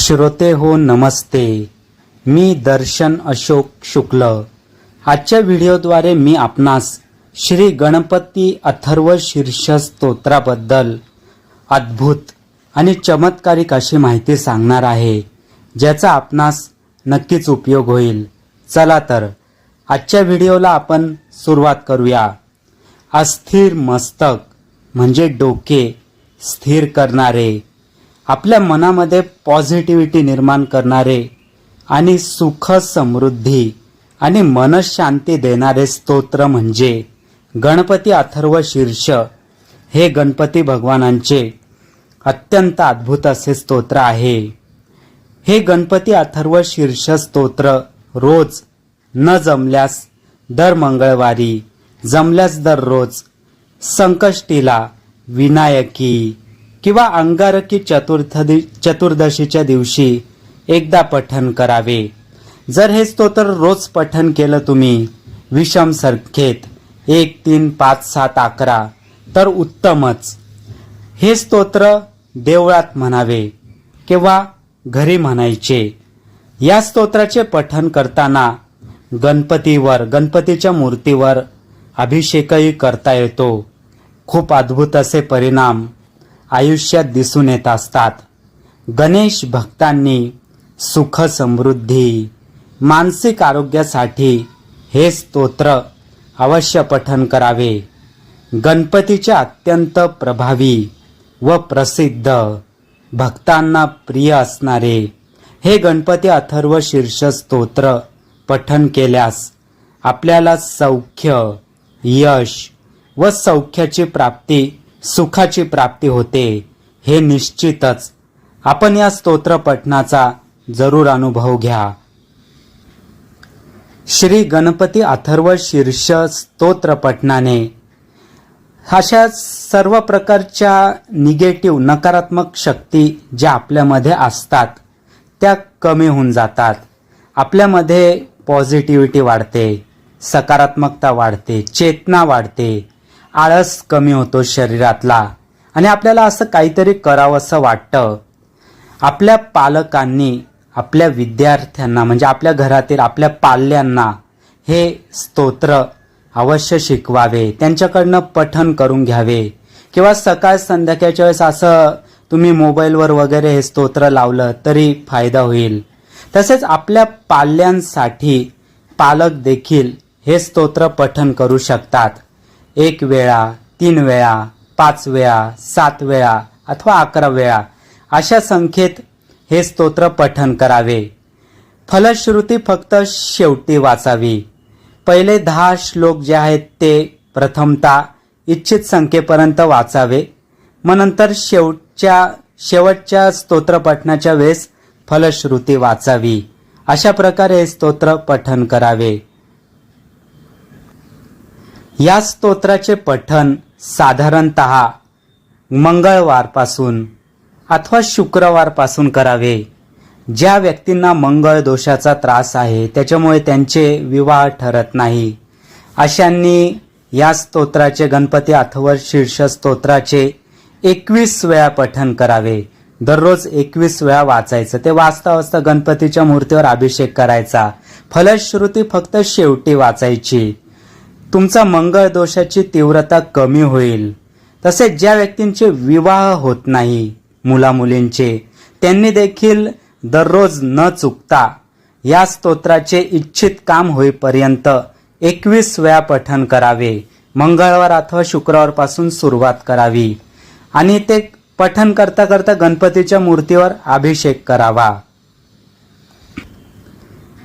श्रोते हो नमस्ते. मी दर्शन अशोक शुक्ल. आजच्या व्हिडिओद्वारे मी आपणास श्री गणपती अथर्व शीर्ष स्तोत्राबद्दल अद्भुत आणि चमत्कारिक अशी माहिती सांगणार आहे ज्याचा आपणास नक्कीच उपयोग होईल. चला तर आजच्या व्हिडिओला आपण सुरुवात करूया. अस्थिर मस्तक म्हणजे डोके स्थिर करणारे. आपल्या मनामध्ये पॉझिटिव्हिटी निर्माण करणारे आणि सुख समृद्धी आणि मनशांती देणारे स्तोत्र म्हणजे गणपती अथर्व शीर्ष. हे गणपती भगवानांचे अत्यंत अद्भुत असे स्तोत्र आहे. हे गणपती अथर्व शीर्ष स्तोत्र रोज न जमल्यास दर मंगळवारी जमल्यास दररोज संकष्टीला विनायकी किंवा अंगारकी चतुर्थी चतुर्दशीच्या दिवशी एकदा पठन करावे. जर हे स्तोत्र रोज पठन केलं तुम्ही विषम संख्येत एक तीन पाच सात अकरा तर उत्तमच. हे स्तोत्र देवळात म्हणावे किंवा घरी म्हणायचे. या स्तोत्राचे पठन करताना गणपतीवर गणपतीच्या मूर्तीवर अभिषेकही करता येतो. खूप अद्भुत असे परिणाम आयुष्यात दिसून येत असतात. गणेश भक्तांनी सुख समृद्धी मानसिक आरोग्यासाठी हे स्तोत्र अवश्य पठन करावे. गणपतीच्या अत्यंत प्रभावी व प्रसिद्ध भक्तांना प्रिय असणारे हे गणपती अथर्व शीर्ष स्तोत्र पठन केल्यास आपल्याला सौख्य यश व सौख्याची प्राप्ती सुखाची प्राप्ती होते हे निश्चितच. आपण या स्तोत्र पठणाचा जरूर अनुभव घ्या. श्री गणपती अथर्व शीर्ष स्तोत्र पठणाने अशा सर्व प्रकारच्या निगेटिव्ह नकारात्मक शक्ती ज्या आपल्यामध्ये असतात त्या कमी होऊन जातात. आपल्यामध्ये पॉझिटिव्हिटी वाढते सकारात्मकता वाढते चेतना वाढते आळस कमी होतो शरीरातला. आणि आपल्याला असं काहीतरी करावंसं वाटतं. आपल्या पालकांनी आपल्या विद्यार्थ्यांना म्हणजे आपल्या घरातील आपल्या पाल्यांना हे स्तोत्र अवश्य शिकवावे. त्यांच्याकडनं पठन करून घ्यावे. किंवा सकाळ संध्याकाळच्या वेळेस असं तुम्ही मोबाईलवर वगैरे हे स्तोत्र लावलं तरी फायदा होईल. तसेच आपल्या पाल्यांसाठी पालक देखील हे स्तोत्र पठन करू शकतात. एक वेळा तीन वेळा पाच वेळा सात वेळा अथवा अकरा वेळा. अशा संख्येत हे स्तोत्र पठन करावे. फलश्रुती फक्त शेवटी वाचावी. पहिले दहा श्लोक जे आहेत ते प्रथमता इच्छित संख्येपर्यंत वाचावे. मग नंतर शेवटच्या शेवटच्या स्तोत्र पठणाच्या वेळेस फलश्रुती वाचावी. अशा प्रकारे हे स्तोत्र पठन करावे. या स्तोत्राचे पठन साधारणत मंगळवारपासून अथवा शुक्रवारपासून करावे. ज्या व्यक्तींना मंगळ दोषाचा त्रास आहे त्याच्यामुळे त्यांचे विवाह ठरत नाही. अशांनी या स्तोत्राचे गणपती अथवा शीर्ष स्तोत्राचे एकवीस वेळा पठन करावे. दररोज एकवीस वेळा वाचायचं. ते वाचता वाचता गणपतीच्या मूर्तीवर अभिषेक करायचा. फलश्रुती फक्त शेवटी वाचायची. तुमचा मंगळ दोषाची तीव्रता कमी होईल. तसेच ज्या व्यक्तींचे विवाह होत नाही मुलामुलींचे त्यांनी देखील दररोज न चुकता या स्तोत्राचे इच्छित काम होईपर्यंत एकवीस वेळा पठन करावे. मंगळवार अथवा शुक्रवारपासून सुरुवात करावी. आणि ते पठन करता करता गणपतीच्या मूर्तीवर अभिषेक करावा.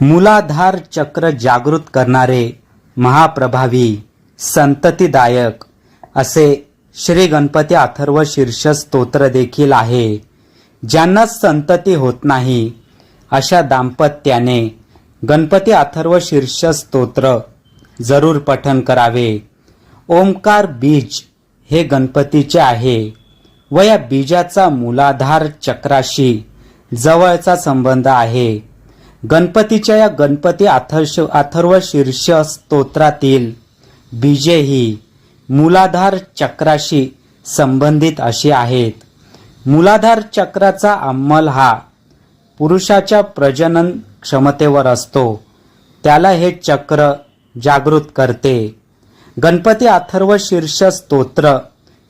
मूलाधार चक्र जागृत करणारे महाप्रभावी संततीदायक असे श्री गणपती अथर्व शीर्ष स्तोत्र देखील आहे. ज्यांना संतती होत नाही अशा दाम्पत्याने गणपती अथर्व शीर्ष स्तोत्र जरूर पठन करावे. ओंकार बीज हे गणपतीचे आहे व या बीजाचा मूलाधार चक्राशी जवळचा संबंध आहे. गणपतीच्या या गणपती अथर्ष अथर्व शीर्ष स्तोत्रातील बीजे ही मूलाधार चक्राशी संबंधित अशी आहेत. मूलाधार चक्राचा अंमल हा पुरुषाच्या प्रजनन क्षमतेवर असतो. त्याला हे चक्र जागृत करते. गणपती अथर्व शीर्ष स्तोत्र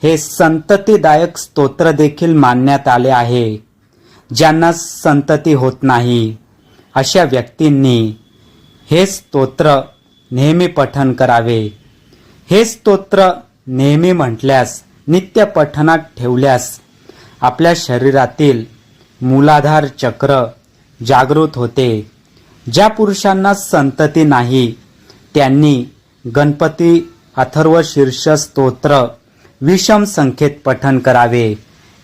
हे संततीदायक स्तोत्र देखील मानण्यात आले आहे. ज्यांना संतती होत नाही. अशा व्यक्तींनी हे स्तोत्र नेहमी पठन करावे. हे स्तोत्र नेहमी म्हटल्यास नित्य पठनात ठेवल्यास आपल्या शरीरातील मूलाधार चक्र जागृत होते. ज्या पुरुषांना संतती नाही त्यांनी गणपती अथर्व शीर्ष स्तोत्र विषम संख्येत पठन करावे.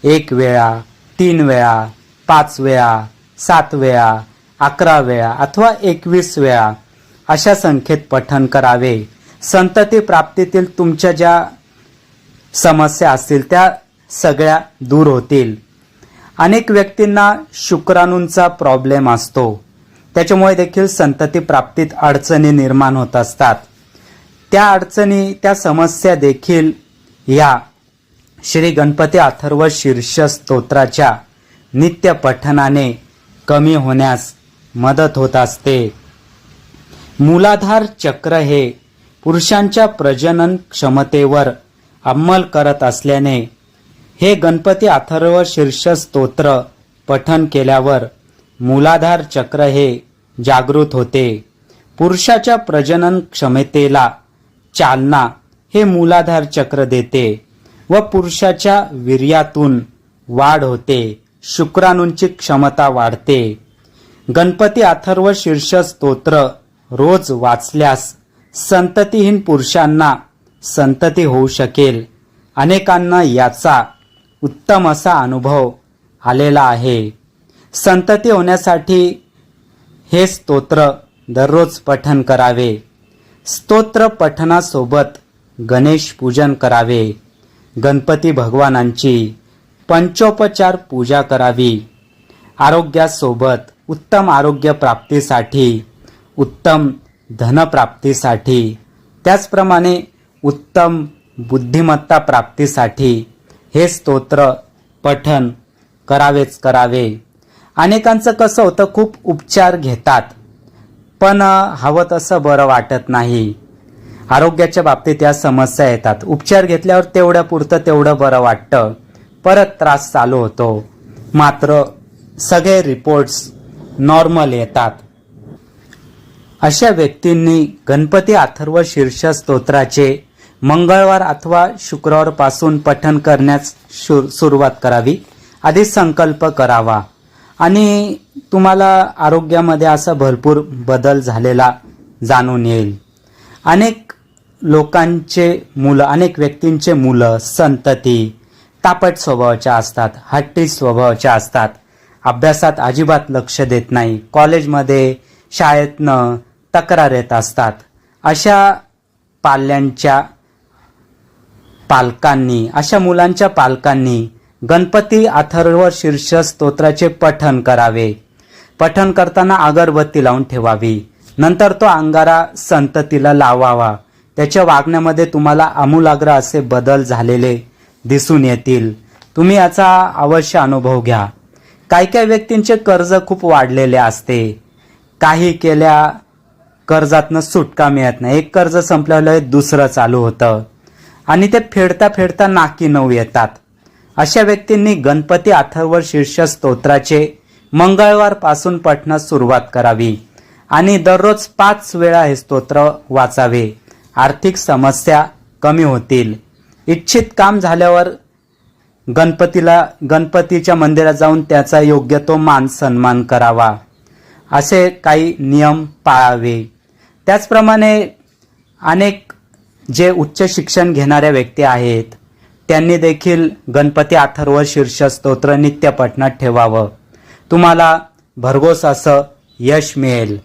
एक वेळा तीन वेळा पाच वेळा सात वेळा अकरा वेळा अथवा एकवीस वेळा अशा संख्येत पठन करावे. संतती प्राप्तीतील तुमच्या ज्या समस्या असतील त्या सगळ्या दूर होतील. अनेक व्यक्तींना शुक्राणूंचा प्रॉब्लेम असतो. त्याच्यामुळे देखील संतती प्राप्तीत अडचणी निर्माण होत असतात. त्या अडचणी त्या समस्या देखील या श्री गणपती अथर्व शीर्ष स्तोत्राच्या नित्य पठनाने कमी होण्यास मदत होत असते. मूलाधार चक्र हे पुरुषांच्या प्रजनन क्षमतेवर अंमल करत असल्याने हे गणपती अथर्व शीर्ष स्तोत्र पठन केल्यावर मूलाधार चक्र हे जागृत होते. पुरुषाच्या प्रजनन क्षमतेला चालना हे मूलाधार चक्र देते व पुरुषाच्या वीर्यातून वाढ होते. शुक्राणूंची क्षमता वाढते. गणपती अथर्व शीर्ष स्तोत्र रोज वाचल्यास संततीहीन पुरुषांना संतती होऊ शकेल. अनेकांना याचा उत्तम असा अनुभव आलेला आहे. संतती होण्यासाठी हे स्तोत्र दररोज पठन करावे. स्तोत्र पठनासोबत गणेश पूजन करावे. गणपती भगवानांची पंचोपचार पूजा करावी. आरोग्यासोबत उत्तम आरोग्य प्राप्तीसाठी उत्तम धनप्राप्तीसाठी त्याचप्रमाणे उत्तम बुद्धिमत्ता प्राप्तीसाठी हे स्तोत्र पठन करावेच करावे. अनेकांचं कसं होतं खूप उपचार घेतात पण हवं तसं बरं वाटत नाही. आरोग्याच्या बाबतीत या समस्या येतात. उपचार घेतल्यावर तेवढ्या पुरतं तेवढं बरं वाटतं. परत त्रास चालू होतो. मात्र सगळे रिपोर्ट्स नॉर्मल येतात. अशा व्यक्तींनी गणपती अथर्व शीर्ष स्तोत्राचे मंगळवार अथवा शुक्रवारपासून पठण पठन करण्यास शु- सुरुवात करावी. आधी संकल्प करावा. आणि तुम्हाला आरोग्यामध्ये असा भरपूर बदल झालेला जाणून येईल. अनेक लोकांचे मुलं अनेक व्यक्तींचे मुलं संतती तापट स्वभावाच्या असतात हट्टी स्वभावाच्या असतात. अभ्यासात अजिबात लक्ष देत नाही. कॉलेजमध्ये शाळेतनं तक्रार येत असतात. अशा पाल्यांच्या पालकांनी अशा मुलांच्या पालकांनी गणपती अथर्व शीर्ष स्तोत्राचे पठन करावे. पठन करताना अगरबत्ती लावून ठेवावी. नंतर तो अंगारा संततीला लावावा. त्याच्या वागण्यामध्ये तुम्हाला आमूलाग्र असे बदल झालेले दिसून येतील. तुम्ही याचा अवश्य अनुभव घ्या. काही काही व्यक्तींचे कर्ज खूप वाढलेले असते. काही केल्या कर्जातनं सुटका मिळत नाही. एक कर्ज संपल्यावर दुसरं चालू होतं. आणि ते फेडता फेडता नाकी नऊ येतात. अशा व्यक्तींनी गणपती अथर्व शीर्ष स्तोत्राचे मंगळवारपासून पठणास सुरुवात करावी. आणि दररोज पाच वेळा हे स्तोत्र वाचावे. आर्थिक समस्या कमी होतील. इच्छित काम झाल्यावर गणपतीला गणपतीच्या मंदिरात जाऊन त्याचा योग्य तो मान सन्मान करावा. असे काही नियम पाळावे. त्याचप्रमाणे अनेक जे उच्च शिक्षण घेणाऱ्या व्यक्ती आहेत त्यांनी देखील गणपती अथर्व शीर्ष स्तोत्र नित्य पठणात ठेवावं. तुम्हाला भरघोस असं यश मिळेल.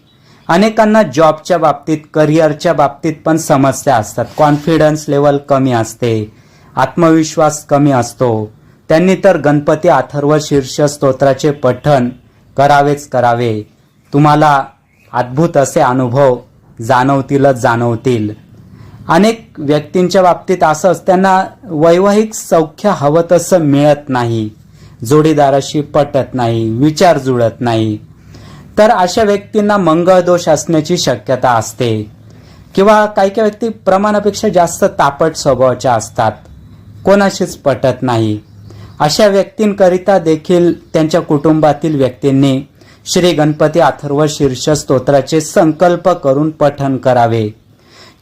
अनेकांना जॉबच्या बाबतीत करिअरच्या बाबतीत पण समस्या असतात. कॉन्फिडन्स लेवल कमी असते. आत्मविश्वास कमी असतो. त्यांनी तर गणपती अथर्व शीर्ष स्तोत्राचे पठण करावेच करावे. तुम्हाला अद्भुत असे अनुभव जाणवतीलच जाणवतील. अनेक व्यक्तींच्या बाबतीत असंच त्यांना वैवाहिक सौख्य हवं तसं मिळत नाही. जोडीदाराशी पटत नाही विचार जुळत नाही. तर अशा व्यक्तींना मंगळ दोष असण्याची शक्यता असते. किंवा काही काही व्यक्ती प्रमाणापेक्षा जास्त तापट स्वभावाच्या असतात. कोणाशीच पटत नाही. अशा व्यक्तींकरिता देखील त्यांच्या कुटुंबातील व्यक्तींनी श्री गणपती अथर्व शीर्ष स्तोत्राचे संकल्प करून पठन करावे.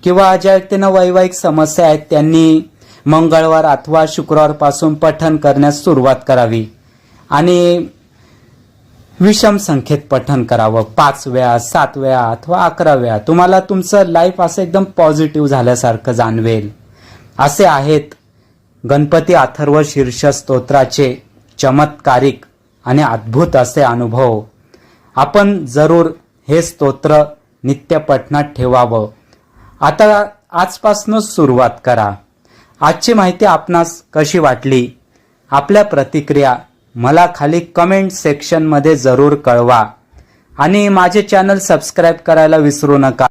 किंवा ज्या व्यक्तींना वैवाहिक समस्या आहेत त्यांनी मंगळवार अथवा शुक्रवारपासून पठन करण्यास सुरुवात करावी. आणि विषम संख्येत पठन करावं. पाच वेळा सात वेळा अथवा अकरा वेळा. तुम्हाला तुमचं लाईफ असं एकदम पॉझिटिव्ह झाल्यासारखं जाणवेल. असे आहेत गणपती अथर्व शीर्ष स्तोत्राचे चमत्कारिक आणि अद्भुत असे अनुभव. आपण जरूर हे स्तोत्र नित्य पठणात ठेवावं. आता आजपासूनच सुरुवात करा. आजची माहिती आपणास कशी वाटली? आपल्या प्रतिक्रिया मला खाली कमेंट सेक्शनमध्ये जरूर कळवा. आणि माझे चॅनल सबस्क्राईब करायला विसरू नका.